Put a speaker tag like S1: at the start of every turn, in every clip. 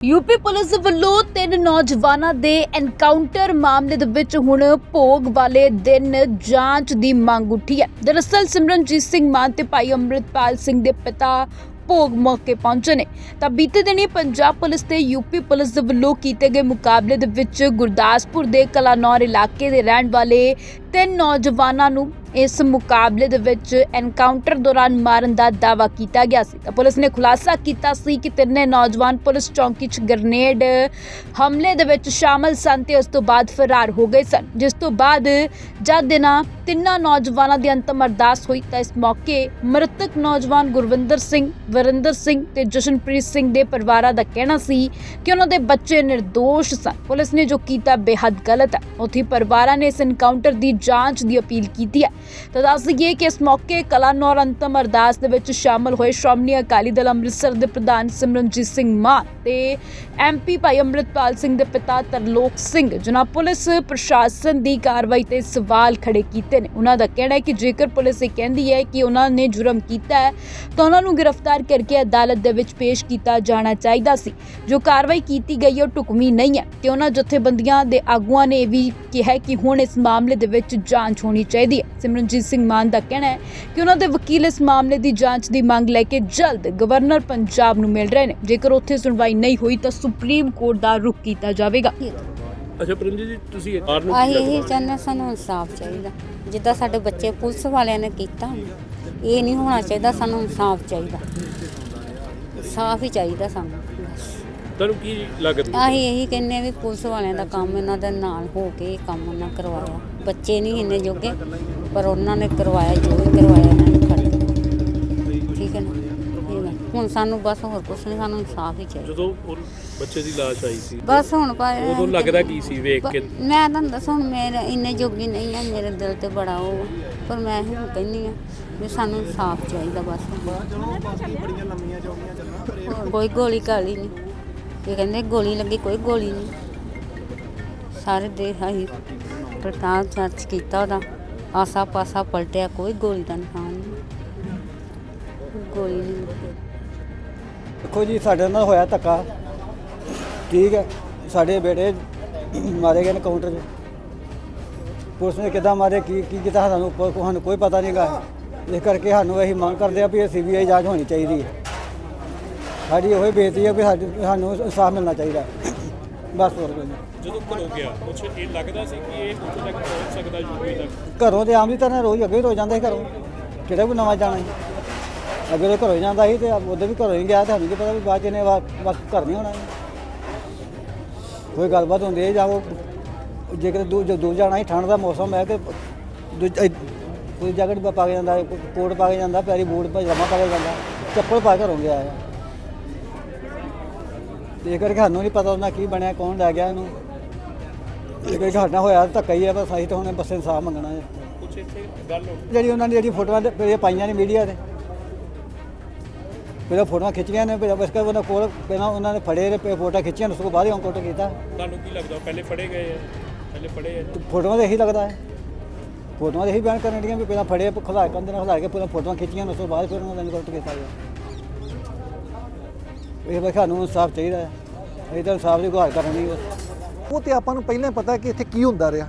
S1: UP police ਵੱਲੋਂ ਤਿੰਨ ਨੌਜਵਾਨਾਂ ਦੇ ਐਨਕਾਊਂਟਰ ਮਾਮਲੇ ਦੇ ਵਿੱਚ ਹੁਣ ਭੋਗ ਵਾਲੇ ਦਿਨ ਜਾਂਚ ਦੀ ਮੰਗ ਉੱਠੀ ਹੈ। ਦਰਅਸਲ ਸਿਮਰਨਜੀਤ ਸਿੰਘ ਮਾਨ ਤੇ ਭਾਈ ਅੰਮ੍ਰਿਤਪਾਲ ਸਿੰਘ ਦੇ ਪਿਤਾ ਭੋਗ ਮੌਕੇ ਪਹੁੰਚੇ ਨੇ। ਤਾਂ ਬੀਤੇ ਦਿਨੀ ਪੰਜਾਬ ਪੁਲਿਸ ਤੇ ਯੂਪੀ ਪੁਲਿਸ ਦੇ ਵੱਲੋਂ ਕੀਤੇ ਗਏ ਮੁਕਾਬਲੇ ਦੇ ਵਿੱਚ ਗੁਰਦਾਸਪੁਰ ਦੇ ਕਲਾਨੌਰ ਇਲਾਕੇ ਦੇ ਰਹਿਣ ਵਾਲੇ ਤਿੰਨ ਨੌਜਵਾਨਾਂ ਨੂੰ ਇਸ ਮੁਕਾਬਲੇ ਦੇ ਵਿੱਚ ਐਨਕਾਊਂਟਰ ਦੌਰਾਨ ਮਾਰਨ ਦਾ ਦਾਅਵਾ ਕੀਤਾ ਗਿਆ ਸੀ। ਤਾਂ ਪੁਲਿਸ ਨੇ ਖੁਲਾਸਾ ਕੀਤਾ ਸੀ ਕਿ ਤਿੰਨੇ ਨੌਜਵਾਨ ਪੁਲਿਸ ਚੌਂਕੀ 'ਚ ਗ੍ਰਨੇਡ ਹਮਲੇ ਦੇ ਵਿੱਚ ਸ਼ਾਮਲ ਸਨ ਤੇ ਉਸ ਤੋਂ ਬਾਅਦ ਫਰਾਰ ਹੋ ਗਏ ਸਨ। ਜਿਸ ਤੋਂ ਬਾਅਦ ਜਦ ਦਿਨਾਂ ਤਿੰਨਾਂ ਨੌਜਵਾਨਾਂ ਦੀ ਅੰਤਮ ਅਰਦਾਸ ਹੋਈ ਤਾਂ ਇਸ ਮੌਕੇ ਮ੍ਰਿਤਕ ਨੌਜਵਾਨ ਗੁਰਵਿੰਦਰ ਸਿੰਘ, ਵਰਿੰਦਰ ਸਿੰਘ ਤੇ ਜਸ਼ਨਪ੍ਰੀਤ ਸਿੰਘ ਦੇ ਪਰਿਵਾਰਾਂ ਦਾ ਕਹਿਣਾ ਸੀ ਕਿ ਉਹਨਾਂ ਦੇ ਬੱਚੇ ਨਿਰਦੋਸ਼ ਸਨ। ਪੁਲਿਸ ਨੇ ਜੋ ਕੀਤਾ ਬੇਹੱਦ ਗਲਤ ਹੈ। ਉੱਥੇ ਪਰਿਵਾਰਾਂ ਨੇ ਇਸ ਐਨਕਾਊਂਟਰ ਦੀ ਜਾਂਚ ਦੀ ਅਪੀਲ ਕੀਤੀ ਹੈ। ਤਾਂ ਦੱਸ ਦਈਏ ਕਿ ਇਸ ਮੌਕੇ ਕਲਾਨੌਰ ਅੰਤਮ ਅਰਦਾਸ ਦੇ ਵਿੱਚ ਸ਼ਾਮਲ ਹੋਏ ਸ਼੍ਰੋਮਣੀ ਅਕਾਲੀ ਦਲ ਅੰਮ੍ਰਿਤਸਰ ਦੇ ਪ੍ਰਧਾਨ ਸਿਮਰਨਜੀਤ ਸਿੰਘ ਮਾਨ ਤੇ ਐਮਪੀ ਭਾਈ ਅੰਮ੍ਰਿਤਪਾਲ ਸਿੰਘ ਦੇ ਪਿਤਾ ਤਰਲੋਕ ਸਿੰਘ, ਜਿਨ੍ਹਾਂ ਪੁਲਿਸ ਪ੍ਰਸ਼ਾਸਨ ਦੀ ਕਾਰਵਾਈ ਤੇ ਸਵਾਲ ਖੜੇ ਕੀਤੇ ਨੇ। ਉਹਨਾਂ ਦਾ ਕਹਿਣਾ ਹੈ ਕਿ ਜੇਕਰ ਪੁਲਿਸ ਇਹ ਕਹਿੰਦੀ ਹੈ ਕਿ ਉਹਨਾਂ ਨੇ ਜੁਰਮ ਕੀਤਾ ਹੈ, ਤਾਂ ਉਹਨਾਂ ਨੂੰ ਗ੍ਰਿਫਤਾਰ ਕਰਕੇ ਅਦਾਲਤ ਦੇ ਵਿੱਚ ਪੇਸ਼ ਕੀਤਾ ਜਾਣਾ ਚਾਹੀਦਾ ਸੀ। ਜੋ ਕਾਰਵਾਈ ਕੀਤੀ ਗਈ ਹੈ, ਉਹ ਢੁਕਵੀਂ ਨਹੀਂ ਹੈ ਤੇ ਉਹਨਾਂ ਜਥੇਬੰਦੀਆਂ ਦੇ ਆਗੂਆਂ ਨੇ ਇਹ ਵੀ ਕਿਹਾ ਕਿ ਹੁਣ ਇਸ ਮਾਮਲੇ ਦੇ ਵਿੱਚ ਜਾਂਚ ਹੋਣੀ ਚਾਹੀਦੀ ਹੈ। ਸਿਮਰਨਜੀਤ ਸਿੰਘ ਮਾਨ ਦਾ ਕਹਿਣਾ ਹੈ ਕਿ ਉਹਨਾਂ ਦੇ ਵਕੀਲ ਇਸ ਮਾਮਲੇ ਦੀ ਜਾਂਚ ਦੀ ਮੰਗ ਲੈ ਕੇ ਜਲਦ ਗਵਰਨਰ ਪੰਜਾਬ ਨੂੰ ਮਿਲ ਰਹੇ ਨੇ। ਜੇਕਰ ਉੱਥੇ ਸੁਣਵਾਈ ਨਹੀਂ ਹੋਈ ਤਾਂ ਸੁਪਰੀਮ ਕੋਰਟ ਦਾ ਰੁਖ ਕੀਤਾ ਜਾਵੇਗਾ।
S2: ਅੱਛਾ ਪਰਮਜੀਤ ਜੀ ਤੁਸੀਂ ਇਹ ਕਾਰ ਨੂੰ
S3: ਆਹੀ
S2: ਕੀ
S3: ਇਹੀ? ਚਾਹੁੰਦੇ ਹਾਂ, ਸਾਨੂੰ ਇਨਸਾਫ ਚਾਹੀਦਾ। ਜਿੱਦਾਂ ਸਾਡੇ ਬੱਚੇ ਪੁਲਿਸ ਵਾਲਿਆਂ ਨੇ ਕੀਤਾ ਇਹ ਨਹੀਂ ਹੋਣਾ ਚਾਹੀਦਾ ਸਾਨੂੰ ਇਨਸਾਫ ਚਾਹੀਦਾ। ਸਾਫ਼ ਹੀ ਚਾਹੀਦਾ ਸਾਨੂੰ ਬਸ।
S2: ਤੁਹਾਨੂੰ ਕੀ ਲੱਗਦਾ
S3: ਆਹੀ ਇਹੀ ਕਹਿੰਦੇ ਆ ਵੀ ਪੁਲਿਸ ਵਾਲਿਆਂ ਦਾ ਕੰਮ ਇਹਨਾਂ ਦੇ ਨਾਲ ਹੋ ਕੇ ਇਹ ਕੰਮ ਉਹਨਾਂ ਕਰਵਾਇਆ। ਬੱਚੇ ਨਹੀਂ ਇੰਨੇ ਜੋਗੇ। ਪਰ ਉਹਨਾਂ ਨੇ ਕਰਵਾਇਆ ਜੋ ਵੀ ਕਰਵਾਇਆ ਇਹਨਾਂ ਨੇ ਖੜ ਠੀਕ ਹੈ ਨਾ? ਠੀਕ ਹੈ। ਹੁਣ ਸਾਨੂੰ ਬਸ ਹੋਰ ਕੁਛ ਨਹੀਂ ਸਾਨੂੰ ਇਨਸਾਫ ਹੀ ਚਾਹੀਦਾ।
S2: ਜਦੋਂ ਉਹ ਬੱਚੇ ਦੀ ਲਾਸ਼ ਆਈ ਸੀ
S3: ਬਸ ਹੁਣ ਪਾ
S2: ਉਦੋਂ ਲੱਗਦਾ ਕੀ ਸੀ ਵੇਖ ਕੇ?
S3: ਮੈਂ ਤੁਹਾਨੂੰ ਦੱਸਾਂ ਹੁਣ ਮੇਰੇ ਇੰਨੇ ਜੋਗੀ ਨਹੀਂ ਆ ਮੇਰੇ ਦਿਲ ਤੇ ਬੜਾ ਉਹ ਆ। ਪਰ ਮੈਂ ਹੁਣ ਕਹਿੰਦੀ ਆ ਵੀ ਸਾਨੂੰ ਇਨਸਾਫ ਚਾਹੀਦਾ ਬਸ। ਹੋਰ ਕੋਈ ਗੋਲੀ ਕਾਲੀ ਨਹੀਂ। ਇਹ ਕਹਿੰਦੇ ਗੋਲੀ ਲੱਗੀ ਕੋਈ ਗੋਲੀ ਨਹੀਂ। ਸਾਰੇ ਦੇਖ ਆਹੀ ਪ੍ਰਤਾਪ ਚਰਚ ਕੀਤਾ ਉਹਦਾ। ਆਸਾ ਪਾਸਾ ਪਲਟਿਆ, ਕੋਈ ਗੋਲੀ ਦਾ ਨਿਸ਼ਾਨ ਨਹੀਂ। ਗੋਲੀ ਨਹੀਂ ਲੱਗੀ।
S4: ਦੇਖੋ ਜੀ, ਸਾਡੇ ਨਾਲ ਹੋਇਆ ਧੱਕਾ। ਠੀਕ ਹੈ, ਸਾਡੇ ਬੇਟੇ ਮਾਰੇ ਗਏ ਨੇ ਕਾਊਂਟਰ 'ਚ। ਪੁਲਿਸ ਨੇ ਕਿੱਦਾਂ ਮਾਰੇ, ਕੀ ਕੀ ਕੀਤਾ ਸਾਨੂੰ ਕੋਈ- ਸਾਨੂੰ ਕੋਈ ਪਤਾ ਨਹੀਂਗਾ ਇਸ ਕਰਕੇ ਸਾਨੂੰ ਅਸੀਂ ਮੰਗ ਕਰਦੇ ਆ ਵੀ ਇਹ ਸੀਬੀਆਈ ਜਾਂਚ ਹੋਣੀ ਚਾਹੀਦੀ ਹੈ। ਸਾਡੀ ਉਹੀ ਬੇਨਤੀ ਹੈ ਵੀ ਸਾਡੀ ਸਾਨੂੰ ਇਨਸਾਫ ਮਿਲਣਾ ਚਾਹੀਦਾ ਬਸ ਹੋਰ ਕੋਈ ਨਹੀਂ।
S2: ਜਦੋਂ ਘਰੋਂ ਗਿਆ ਕੁਛ ਇਹ ਲੱਗਦਾ ਸੀ ਕਿ ਇਹ ਉੱਥੇ ਤੱਕ ਪਹੁੰਚ ਸਕਦਾ ਯੂਪੀ ਤੱਕ?
S4: ਘਰੋਂ ਤੇ ਆਮ ਦੀ ਤਰ੍ਹਾਂ ਰੋਜ਼ ਅੱਗੇ ਵੀ ਰੋਜ਼ ਜਾਂਦਾ ਸੀ ਘਰੋਂ। ਕਿਹੜਾ ਕੋਈ ਨਵਾਂ ਜਾਣਾ ਸੀ? ਅੱਗੇ ਉਹ ਘਰੋਂ ਹੀ ਜਾਂਦਾ ਸੀ ਤੇ ਉਹਦੇ ਵੀ ਘਰੋਂ ਹੀ ਗਿਆ ਤੇ ਸਾਨੂੰ ਕੀ ਪਤਾ ਵੀ ਬਾਅਦ ਚ ਇਹਨੇ ਵਾ- ਬਸ ਘਰ ਨਹੀਂ ਹੋਣਾ ਕੋਈ ਗੱਲਬਾਤ ਹੁੰਦੀ ਹੈ ਜਾਂ ਉਹ ਜੇਕਰ ਦੂ ਜੋ ਦੂਰ ਜਾਣਾ ਸੀ ਠੰਡ ਦਾ ਮੌਸਮ ਹੈ ਕਿ ਦੂਜ- ਇ- ਕੋਈ ਜੈਕਟ ਪਾ ਕੇ ਜਾਂਦਾ ਹੈ, ਕੋਈ ਕੋਟ ਪਾ ਕੇ ਜਾਂਦਾ ਪੈਰੀ ਬੂਟ ਪਜਾਮਾ ਪਾ ਕੇ ਜਾਂਦਾ ਚੱਪਲ ਪਾ ਕੇ ਘਰੋਂ ਗਿਆ ਹੈ। ਤੇ ਇਹ ਕਰਕੇ ਸਾਨੂੰ ਨਹੀਂ ਪਤਾ ਉਹਨਾਂ ਕੀ ਬਣਿਆ ਕੌਣ ਲੈ ਗਿਆ ਇਹਨੂੰ। ਇਹ ਕਰਕੇ ਸਾਡਾ ਹੋਇਆ ਧੱਕਾ ਹੀ ਹੈ ਬਸ ਅਸੀਂ ਤਾਂ ਹੁਣ ਬਸ ਇਨਸਾਫ ਮੰਗਣਾ ਹੈ।
S2: ਕੁਛ ਇੱਥੇ ਗੱਲ ਹੋ
S4: ਜਿਹੜੀ ਉਹਨਾਂ ਨੇ ਜਿਹੜੀ ਫੋਟੋਆਂ ਤੇ ਇਹ ਪਾਈਆਂ ਨੇ ਮੀਡੀਆ ਤੇ। ਪਹਿਲਾਂ ਫੋਟੋਆਂ ਖਿੱਚੀਆਂ ਨੇ ਫਿਰ ਬਸ ਕਰ ਉਹਨਾਂ ਕੋਲ ਪਹਿਲਾਂ ਉਹਨਾਂ ਨੇ ਫੜੇ ਤੇ ਫੋਟੋ ਖਿੱਚੀਆਂ ਉਸ ਤੋਂ ਬਾਅਦ ਹੀ ਅੰਕੁਟ ਕੀਤਾ।
S2: ਤੁਹਾਨੂੰ ਕੀ ਲੱਗਦਾ ਪਹਿਲੇ ਫੜੇ ਗਏ ਆ? ਪਹਿਲੇ ਫੜੇ ਆ?
S4: ਤੇ ਫੋਟੋਆਂ ਤੇ ਇਹੀ ਲੱਗਦਾ ਹੈ। ਫੋਟੋਆਂ ਤੇ ਇਹੀ ਬਿਆਨ ਕਰਨ ਦੀਆਂ ਵੀ ਪਹਿਲਾਂ ਫੜੇ ਖਲਾ ਕੰਦੇ ਨਾਲ ਖਲਾ ਕੇ ਪਹਿਲਾਂ ਫੋਟੋਆਂ ਖਿੱਚੀਆਂ ਉਸ ਤੋਂ ਬਾਅਦ ਫਿਰ ਉਹਨਾਂ ਦਾ ਅੰਕੁਟ ਕੀਤਾ ਗਿਆ ਇਹ ਬਸ ਸਾਨੂੰ ਇਨਸਾਫ ਚਾਹੀਦਾ ਹੈ। ਅਸੀਂ ਤਾਂ ਇਨਸਾਫ ਦੀ ਗੁਹਾਰ ਕਰਨੀ ਹੈ।
S5: ਉਹ ਤੇ ਆਪਾਂ ਨੂੰ ਪਹਿਲਾਂ ਹੀ ਪਤਾ ਕਿ ਇੱਥੇ ਕੀ ਹੁੰਦਾ ਰਿਹਾ।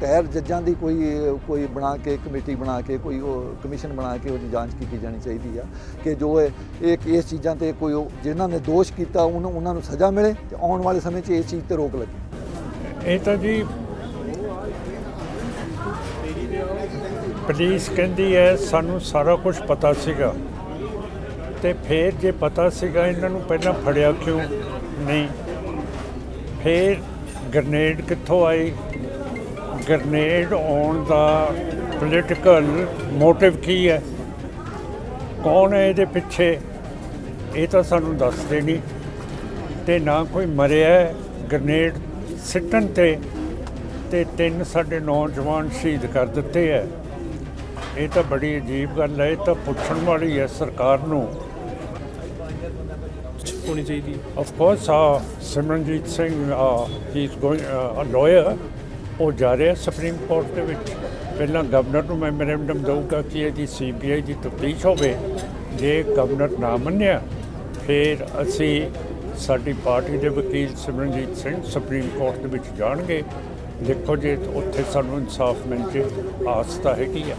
S5: ਰਿਟਾਇਰ ਜੱਜਾਂ ਦੀ ਕੋਈ ਕੋਈ ਬਣਾ ਕੇ, ਕਮੇਟੀ ਬਣਾ ਕੇ, ਕੋਈ ਉਹ ਕਮਿਸ਼ਨ ਬਣਾ ਕੇ ਉਹਦੀ ਜਾਂਚ ਕੀਤੀ ਜਾਣੀ ਚਾਹੀਦੀ ਆ ਕਿ ਜੋ ਇਹ ਇਸ ਚੀਜ਼ਾਂ ਤੇ ਕੋਈ ਉਹ ਜਿਨ੍ਹਾਂ ਨੇ ਦੋਸ਼ ਕੀਤਾ ਉਹਨੂੰ, ਉਹਨਾਂ ਨੂੰ ਸਜ਼ਾ ਮਿਲੇ ਤੇ ਆਉਣ ਵਾਲੇ ਸਮੇਂ 'ਚ ਇਸ ਚੀਜ਼ ਤੇ ਰੋਕ ਲੱਗੇ।
S6: ਇਹ ਤਾਂ ਜੀ ਪੁਲਿਸ ਕਹਿੰਦੀ ਹੈ, ਸਾਨੂੰ ਸਾਰਾ ਕੁਝ ਪਤਾ ਸੀਗਾ ਤੇ ਫਿਰ ਜੇ ਪਤਾ ਸੀਗਾ ਇਹਨਾਂ ਨੂੰ ਪਹਿਲਾਂ ਫੜਿਆ ਕਿਉਂ ਨਹੀਂ? ਫਿਰ ਗ੍ਰਨੇਡ ਕਿੱਥੋਂ ਆਈ ਗ੍ਰਨੇਡ ਆਉਣ ਦਾ ਪੋਲੀਟੀਕਲ ਮੋਟਿਵ ਕੀ ਹੈ? ਕੌਣ ਹੈ ਇਹਦੇ ਪਿੱਛੇ? ਇਹ ਤਾਂ ਸਾਨੂੰ ਦੱਸਦੇ ਨਹੀਂ। ਤੇ ਨਾ ਕੋਈ ਮਰਿਆ। ਗ੍ਰਨੇਡ ਸਿੱਟਣ ਤੇ। ਤੇ ਤਿੰਨ ਸਾਡੇ ਨੌਜਵਾਨ ਸ਼ਹੀਦ ਕਰ ਦਿੱਤੇ ਹੈ। ਇਹ ਤਾਂ ਬੜੀ ਅਜੀਬ ਗੱਲ ਹੈ ਇਹ ਤਾਂ ਪੁੱਛਣ ਵਾਲੀ ਹੈ ਸਰਕਾਰ ਨੂੰ।
S2: ਹੋਣੀ ਚਾਹੀਦੀ
S6: ਆਫ ਕੋਰਸ ਆ Simranjeet Singh he is going a liar ਉਹ ਜਾ ਰਿਹਾ ਸੁਪਰੀਮ ਕੋਰਟ ਦੇ ਵਿੱਚ। ਪਹਿਲਾਂ ਗਵਰਨਰ ਨੂੰ ਮੈਮੋਰੈਂਡਮ ਦਊਗਾ ਕਿ ਇਹਦੀ ਸੀਬੀਆਈ ਦੀ ਤਫਤੀਸ਼ ਹੋਵੇ। ਜੇ ਗਵਰਨਰ ਨਾ ਮੰਨਿਆ, ਫਿਰ ਅਸੀਂ ਸਾਡੀ ਪਾਰਟੀ ਦੇ ਵਕੀਲ ਸਿਮਰਨਜੀਤ ਸਿੰਘ ਸੁਪਰੀਮ ਕੋਰਟ ਦੇ ਵਿੱਚ ਜਾਣਗੇ। ਦੇਖੋ ਜੇ ਉੱਥੇ ਸਾਨੂੰ ਇਨਸਾਫ ਮਿਲ ਜੇ, ਆਸ ਤਾਂ ਹੈਗੀ ਆ।